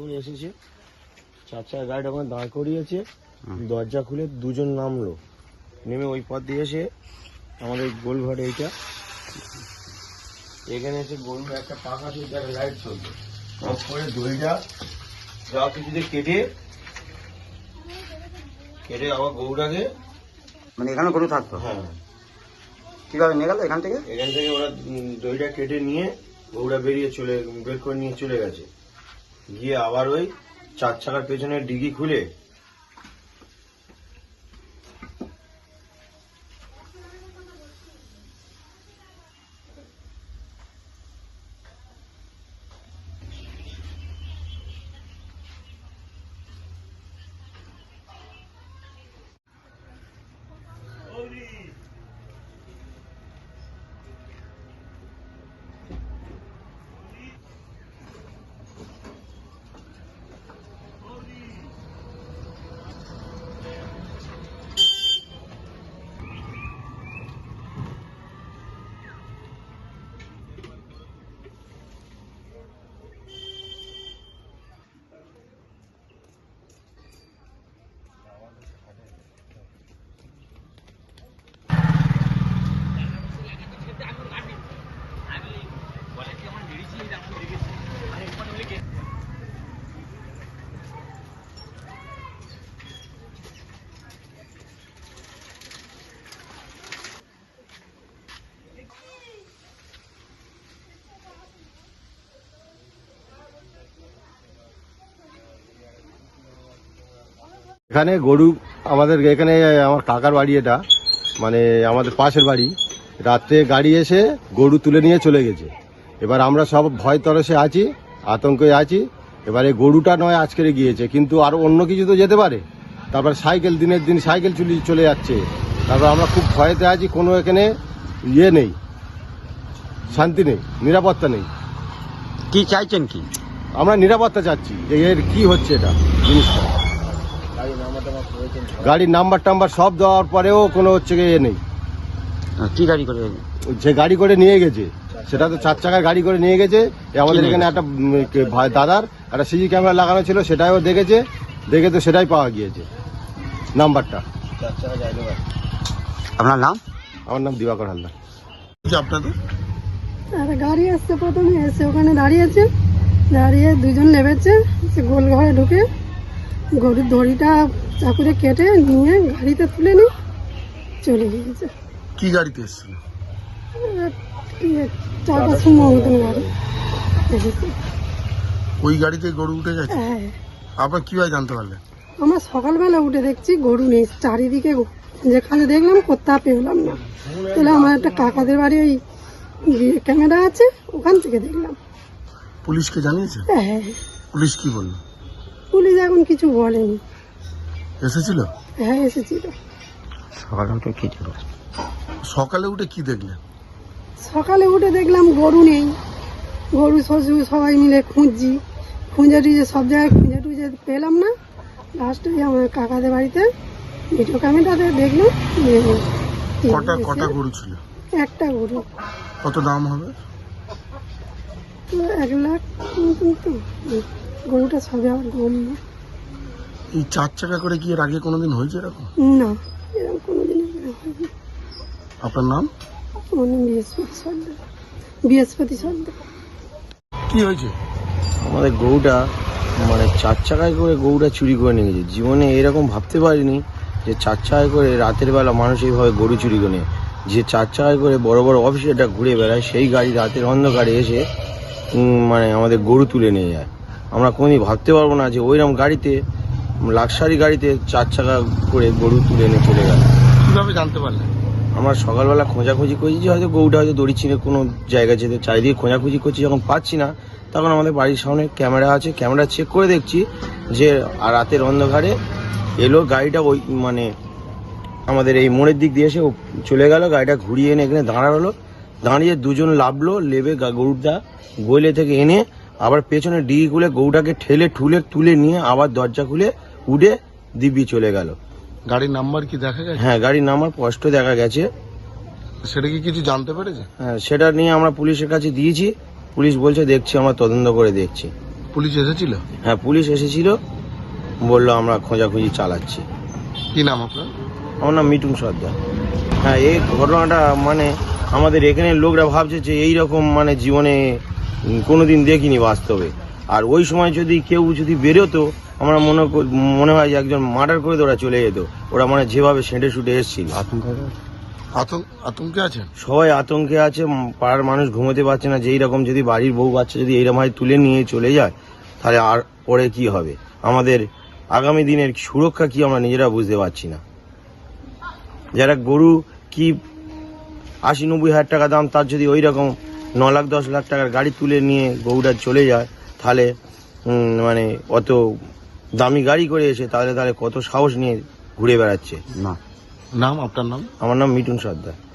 করে এসেছে। চার চার গাড়িটা ওখানে দাঁড় করিয়েছে। দরজা খুলে দুজন নামলো। নেমে ওই পথ দিয়ে এসে আমাদের গোলঘরে এইটা এখানে এসে গোল একটা পাখা চলছে একটা লাইট চলছে। অফ করে দড়িটা যা কিছুতে কেটে কেটে আবার গরুটাকে মানে এখানে গরু থাকতো? হ্যাঁ। কীভাবে নিয়ে গেল এখান থেকে? এখান থেকে ওরা দড়িটা কেটে নিয়ে গরুটা বেরিয়ে চলে বের করে নিয়ে চলে গেছে। গিয়ে আবার ওই চার চাকার পেছনে ডিগি খুলে এখানে গরু আমাদের এখানে আমার কাকার বাড়ি এটা মানে আমাদের পাশের বাড়ি। রাত্রে গাড়ি এসে গরু তুলে নিয়ে চলে গেছে। এবার আমরা সব ভয় তরসে আছি আতঙ্কে আছি। এবারে গরুটা নয় আজকের গিয়েছে। কিন্তু আর অন্য কিছু তো যেতে পারে। তারপর সাইকেল দিনের দিন সাইকেল চুলি চলে যাচ্ছে। তারপর আমরা খুব ভয়েতে আছি কোনো এখানে ইয়ে নেই শান্তি নেই নিরাপত্তা নেই। কি চাইছেন কি? আমরা নিরাপত্তা চাচ্ছি যে এর কি হচ্ছে এটা জিনিসটা। গাড়ির নাম্বার টাম্বার সব দেওয়ার পরেও কোনো হচ্ছে গিয়ে এ নেই। কি গাড়ি করে যে গাড়ি করে নিয়ে গেছে সেটা তো চার চাকার গাড়ি করে নিয়ে গেছে। এ আমাদের এখানে একটা দাদার একটা সিজি ক্যামেরা লাগানো ছিল সেটাও দেখেছে। দেখে তো সেটাই পাওয়া গিয়েছে নাম্বারটা। আপনার নাম? আমার নাম দিবাকর হালদার। আপনাদের? আর গাড়ি আসছে প্রথমে এসে ওখানে দাঁড়িয়েছে দাঁড়িয়ে দুজন নেমেছে সে গোল ঘরে ঢুকে গরুর দড়িটা চাকুরে কেটে নিয়ে গাড়িতে তুলে নিয়ে চলে গিয়েছে। কি গাড়িতে এসেছিল? চার পাঁচশো মতন গাড়ি এসেছে। ওই গাড়িতে গরু উঠে গেছে? হ্যাঁ। আপনার কীভাবে জানতে পারলেন? আমরা সকালবেলা উঠে দেখছি গরু নেই। চারিদিকে। যেখানে দেখলাম কোথাও পেলাম না। তাহলে আমার একটা কাকাদের বাড়ি ওই ক্যামেরা আছে ওখান থেকে দেখলাম। পুলিশকে জানিয়েছে হ্যাঁ। পুলিশ কি বলল? পুলিশ এখন কিছু বলেনি। এসেছিল? হ্যাঁ এসেছিল। সকালে উঠে কি ছিল সকালে উঠে কি দেখলেন সকালে উঠে দেখলাম গরু নেই। গরু শ্বশুর সবাই মিলে খুঁজছি। খুঁজে টুজে সব জায়গায় খুঁজে টুজে পেলাম না। লাস্টে আমার কাকাদের বাড়িতে ভিডিও ক্যামেরাতে দেখলাম। কটা কটা গরু ছিল? একটা গরু। কত দাম হবে? এক লাখ তো গরুটা সবে আবার গম না এই চার চাকা করে কি এর আগে কোনোদিন হয়েছে এরকম? না এরকম কোনোদিন আপনার নাম? আমার নাম বৃহস্পতি সর্দার। বৃহস্পতি সর্দার। কি হয়েছে? আমাদের গরুটা মানে চার চাকায় করে গরুটা চুরি করে নিয়ে গেছে। জীবনে এরকম ভাবতে পারিনি যে চার চাকায় করে রাতের বেলা মানুষ এইভাবে গরু চুরি করে যে চার চাকায় করে বড় বড় অফিসে এটা ঘুরে বেড়ায় সেই গাড়ি রাতের অন্ধকারে এসে মানে আমাদের গরু তুলে নিয়ে যায়। আমরা কোনোদিন ভাবতে পারব না যে ওইরকম গাড়িতে লাক্সারি গাড়িতে চার চাকা করে গরু তুলে এনে চলে গেল। কীভাবে জানতে পারলেন? আমরা সকালবেলা খোঁজাখুঁজি করছি যে হয়তো গরুটা হয়তো দড়ি ছিঁড়ে কোনো জায়গায় যেতে চারিদিকে খোঁজাখুঁজি করছি যখন পাচ্ছি না তখন আমাদের বাড়ির সামনে ক্যামেরা আছে ক্যামেরা চেক করে দেখছি যে রাতের অন্ধকারে এলো গাড়িটা ওই মানে আমাদের এই মোড়ের দিক দিয়ে এসে ও চলে গেল গাড়িটা ঘুরিয়ে এনে এখানে দাঁড়াল দাঁড়িয়ে দুজন লাভলো লেবে গরুটা গোলে থেকে এনে আবার পেছনে ডিগি খুলে গরুটাকে ঠেলে ঠুলে তুলে নিয়ে আবার দরজা খুলে উঠে দিব্যি চলে গেল। গাড়ির নাম্বার কি দেখা গেছে? হ্যাঁ গাড়ির নাম্বার স্পষ্ট দেখা গেছে। সেটা কি কিছু জানতে পেরেছে? হ্যাঁ সেটা নিয়ে আমরা পুলিশের কাছে দিয়েছি। পুলিশ বলছে দেখছি আমরা তদন্ত করে দেখছি। পুলিশ এসেছিল? হ্যাঁ পুলিশ এসেছিল। বলল আমরা খোঁজাখুঁজি চালাচ্ছি। কি নাম আপনার? আমার নাম মিটুন সর্দার। হ্যাঁ এই ঘটনাটা মানে আমাদের এখানের লোকরা ভাবছে যে এই রকম মানে জীবনে কোনোদিন দেখিনি বাস্তবে। আর ওই সময় যদি কেউ যদি বেরোতো আমরা মনে কর- মনে হয় যে একজন মার্ডার করে ওরা চলে যেত। ওরা মানে যেভাবে সেঁটে শুটে এসেছিল। আতঙ্ক আছেন সবাই আতঙ্কে আছে পাড়ার মানুষ ঘুমোতে পারছে না যে এইরকম যদি বাড়ির বউ বাচ্চা যদি এইরকম হয় তুলে নিয়ে চলে যায় তাহলে আর পরে কি হবে? আমাদের আগামী দিনের সুরক্ষা কি আমরা নিজেরা বুঝতে পারছি না। যারা গরু কি আশি নব্বই হাজার টাকা দাম তার যদি ওই রকম ন লাখ দশ লাখ টাকার গাড়ি তুলে নিয়ে গরুটা চলে যায় তাহলে মানে অত দামি গাড়ি করে এসে তাহলে তাহলে কত সাহস নিয়ে ঘুরে বেড়াচ্ছে? না। নাম আপনার নাম? আমার নাম মিটুন সর্দার।